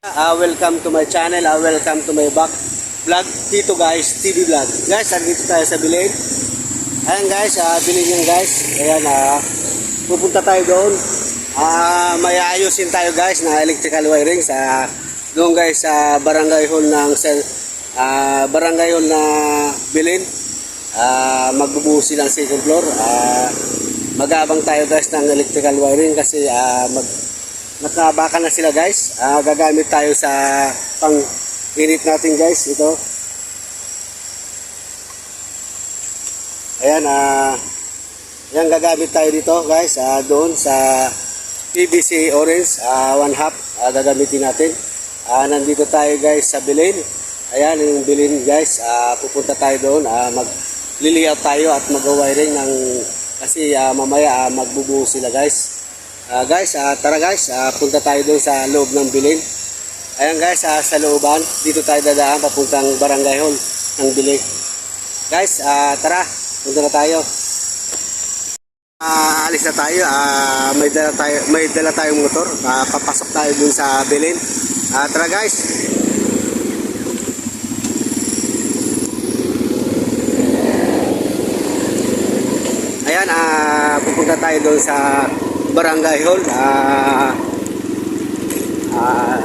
Uh, welcome to my channel, uh, welcome to my back vlog dito guys, TV vlog. Guys, andito tayo sa Bilin. Ayan guys, uh, Bilin yan guys. Ayan, uh, pupunta tayo doon. Uh, may ayusin tayo guys na electrical wiring sa doon guys sa barangay hall ng uh, barangay hall na Bilin. Uh, magbubuhos silang second floor. Uh, mag-aabang tayo guys ng electrical wiring kasi uh, mag nakabaka na sila guys. Ah, gagamit tayo sa pang init natin guys. Ito. Ayan, ah, yan gagamit tayo dito guys. Ah, doon sa PVC orange, ah, one half, ah, gagamitin natin. Ah, nandito tayo guys sa Bilin. Ayan, yung Bilin guys. Ah, pupunta tayo doon. Ah, mag tayo at mag-wiring ng kasi ah, mamaya ah, magbubuo sila guys. Ah, guys, ah, tara guys, ah, punta tayo doon sa loob ng bilin. Ayan guys, ah, sa looban, dito tayo dadaan papuntang barangay hall ng bilin. Guys, ah, tara, punta na tayo. Ah, alis na tayo. Ah, may dala tayo, may dala tayong motor. Ah, papasok tayo dun sa bilin. Ah, tara guys. Ayan, ah, pupunta tayo doon sa barangay hall. Ah, ah,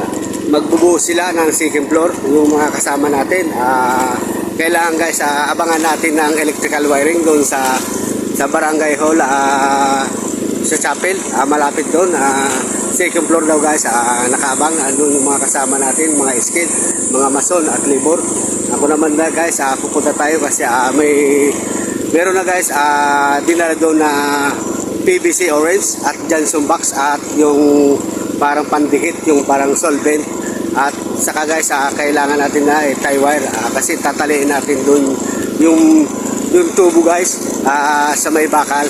magbubuo sila ng second floor, yung mga kasama natin. Ah, kailangan guys, ah, abangan natin ng electrical wiring doon sa sa barangay hall ah, sa chapel. Ah, malapit doon. Ah, second floor daw guys, ah, nakaabang. Andun yung mga kasama natin, mga skid, mga mason at labor. Ako naman na guys, ah, pupunta tayo kasi ah, may Meron na guys, ah dinala doon na PVC orange at Johnson box at yung parang pandikit, yung parang solvent. At saka guys, ah, kailangan natin na eh, tie wire ah, kasi tataliin natin doon yung yung tubo guys ah, sa may bakal.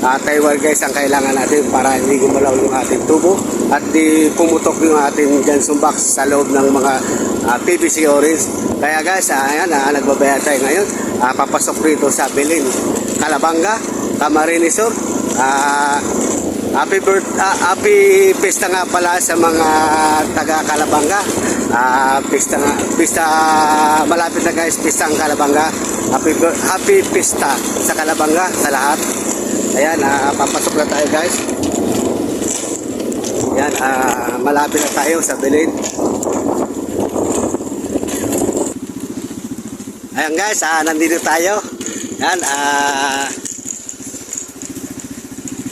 Ah, tie wire guys ang kailangan natin para hindi gumalaw yung ating tubo at di pumutok yung ating Johnson box sa loob ng mga ah, PVC orange. Kaya guys, ah, ayan, ah, nagbabaya tayo ngayon. Ah, papasok rito sa Belin, Calabanga, Camarines Sur. Ah, happy birth, ah, happy pista nga pala sa mga taga Calabanga. Ah, pista nga, pista malapit na guys, pista ang Calabanga. Happy happy pista sa Calabanga sa lahat. Ayan, ah, papasok na tayo guys. Ayan, ah, malapit na tayo sa Belin. Ayan guys, ah, nandito tayo. Ayan, ah,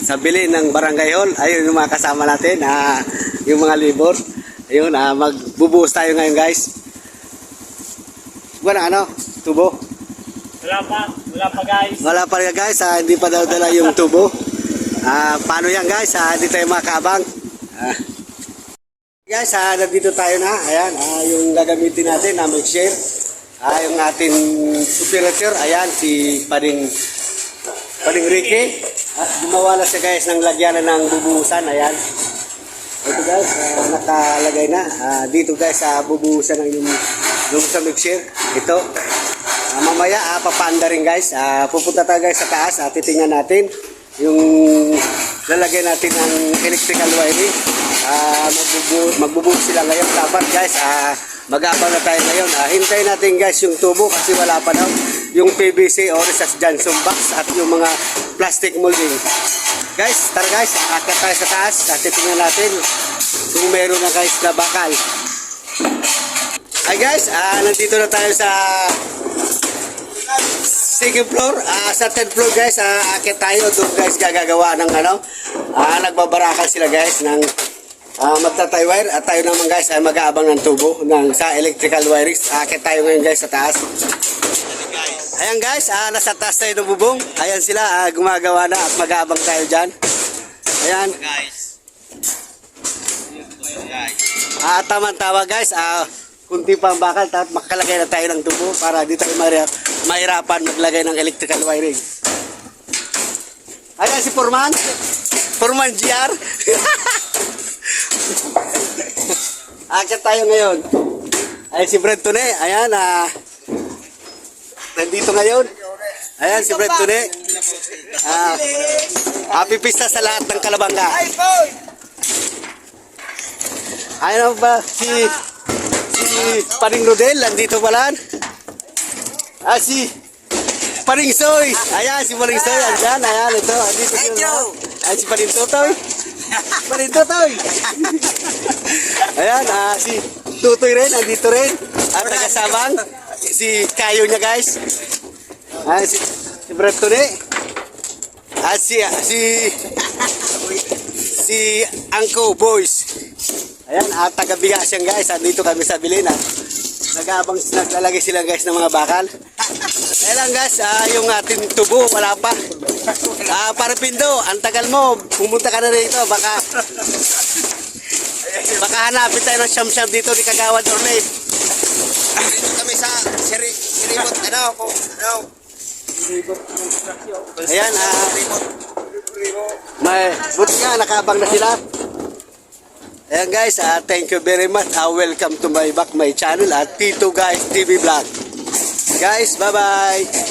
sa bili ng barangay hall. Ayun yung mga kasama natin, ah, yung mga libor. Ayun, ah, magbubuhos tayo ngayon guys. Wala ano, tubo. Wala pa, wala pa guys. Wala pa rin guys, ah, hindi pa daw dala yung tubo. Ah, paano yan guys? Ah, hindi tayo makabang. Ah. Guys, ah, nandito tayo na. Ayan, ah, yung gagamitin natin na mag-share. Ah, yung ating operator, ayan, si Pading Pading Ricky. At gumawa na siya guys ng lagyanan ng bubuhusan. Ayan. Ito guys, ah, nakalagay na. Ah, dito guys, sa bubuhusan ng yung, yung sa mixer. Ito. Ah, mamaya, ah, papanda rin guys. Ah, pupunta tayo guys sa taas. at titingnan natin yung lalagay natin ng electrical wiring. Ah, magbubu magbubuhos sila ngayon. Dapat guys, ah, mag-abang na tayo ngayon. Ah, hintayin natin guys yung tubo kasi wala pa daw yung PVC or sa Johnson box at yung mga plastic molding. Guys, tara guys, akit tayo sa taas at titingnan natin kung meron na guys na bakal. Hi guys, ah, nandito na tayo sa second floor. Ah, sa third floor guys, ah, akit tayo. Doon guys gagagawa ng ano. Ah, nagbabarakan sila guys ng ah, magtatay wire at tayo naman guys ay mag-aabang ng tubo ng sa electrical wiring. Akit tayo ngayon guys sa taas. Ayan guys, ah, nasa taas tayo ng bubong. Ayan sila, ah, gumagawa na at mag-aabang tayo dyan. Ayan. Guys. Ah, tama-tama guys. Ah, kunti pa ang bakal tapos makalagay na tayo ng tubo para di tayo mahirap, mahirapan maglagay ng electrical wiring. Ayan si Forman. Forman GR. Akit tayo ngayon. Ayan si Brad Tune. Ayan, ah. Nandito ngayon. Ayan si Brad Tune. Ah, happy pista sa lahat ng Kalabanga. Ano ba si si Paring Rodel nandito pala. Ah si Paring Soy. Ayan si Paring Soy. Ayan, ayan ito. Dito Hey, si Joe. Ay si Paring Totoy. Paring Totoy. ayan, ah si Tutoy rin nandito rin. At taga-sabang si Kayo niya guys. Ah si si Brad Tune. Ah si si si Angko Boys. Ayan, at taga-bigas yan guys. Andito kami sa Bilina. Nag-aabang, naglalagay sila guys ng mga bakal. Ayan lang guys, ah, yung ating tubo, wala pa. Ah, para Pindo, ang tagal mo, pumunta ka na rito, baka baka hanapin tayo ng siyam-siyam dito ni Kagawad Orlade. Dito kami sa siri, siribot, ano, kung, ano, Ayan, ah, siribot. may, buti nga, nakaabang na sila. Ayan guys, ah, thank you very much. Ah, welcome to my back my channel at Tito Guys TV Vlog. Guys, bye-bye.